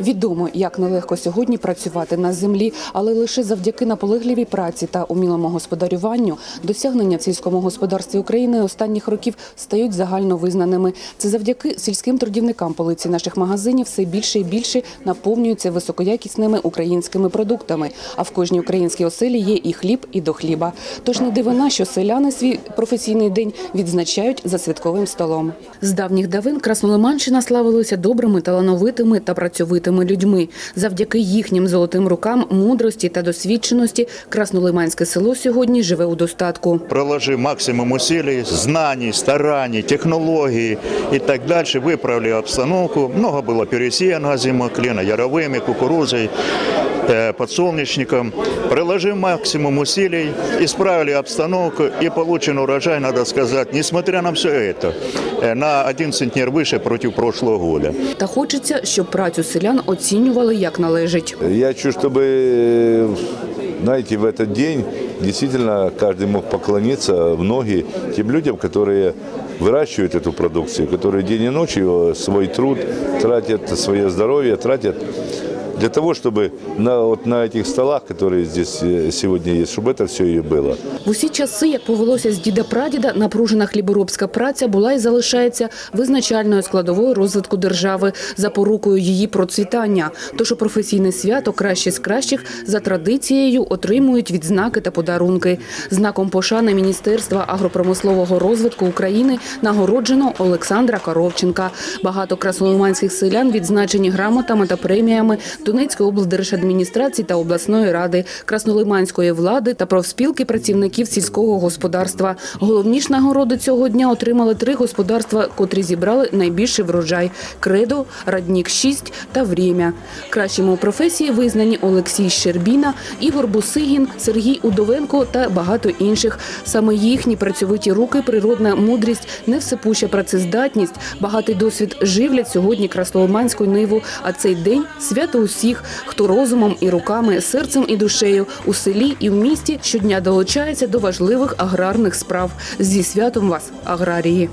Відомо, як нелегко сьогодні працювати на землі, але лише завдяки наполегливій праці та умілому господарюванню досягнення в сільському господарстві України останніх років стають загально визнаними. Це завдяки сільським трудівникам полиці наших магазинів все більше і більше наповнюються високоякісними українськими продуктами. А в кожній українській оселі є і хліб, і до хліба. Тож не дивина, що селяни свій професійний день відзначають за святковим столом. З давніх давин Краснолиманщина славилася добрими, талановитими та працьовитими людьми. Завдяки їхнім золотим рукам, мудрості та досвідченості Краснолиманське село сьогодні живе у достатку. Проложи максимум усилий, знаний, стараний, технологий и так дальше, выправили обстановку. Много было пересеяно зима, клена яровыми, кукурузой, э, подсолнечником. Приложив максимум усилий, исправили обстановку и получен урожай, надо сказать, несмотря на все это, э, на один центнер выше против прошлого года. Та хочеться, щоб працю селян оцінювали як належить. Я хочу, чтобы, знаете, в этот день действительно каждый мог поклониться в ноги тем людям, которые выращивают эту продукцию, которые день и ночь ее, свой труд тратят, свое здоровье тратят для того, чтобы на, вот на этих столах, которые здесь э, сегодня есть, чтобы это все и было. В усі часи, як повелося з діда-прадіда, напружена хліборобська праця була і залишається визначальною складовою розвитку держави, запорукою її процвітання. Тож у професійне свято кращі з кращих за традицією отримують відзнаки та подарунки. Знаком пошани Міністерства агропромислового розвитку України нагороджено Олександра Коровченка. Багато краснолиманських селян відзначені грамотами та преміями Донецької облдержадміністрації та обласної ради, краснолиманської влади та профспілки працівників сільського господарства. Головні ж нагороди цього дня отримали три господарства, котрі зібрали найбільший врожай – Кредо, Раднік 6 та Врємя. Кращими у професії визнані Олексій Щербіна, Ігор Бусигін, Сергій Удовенко та багато інших. Саме їхні працьовиті руки, природна мудрість, невсипуща працездатність, багатий досвід живлять сьогодні краснолиманську ниву. А цей день – свято усіх, хто розумом і руками, серцем і душею у селі і в місті щодня долучається до важливих аграрних справ. Зі святом вас, аграрії!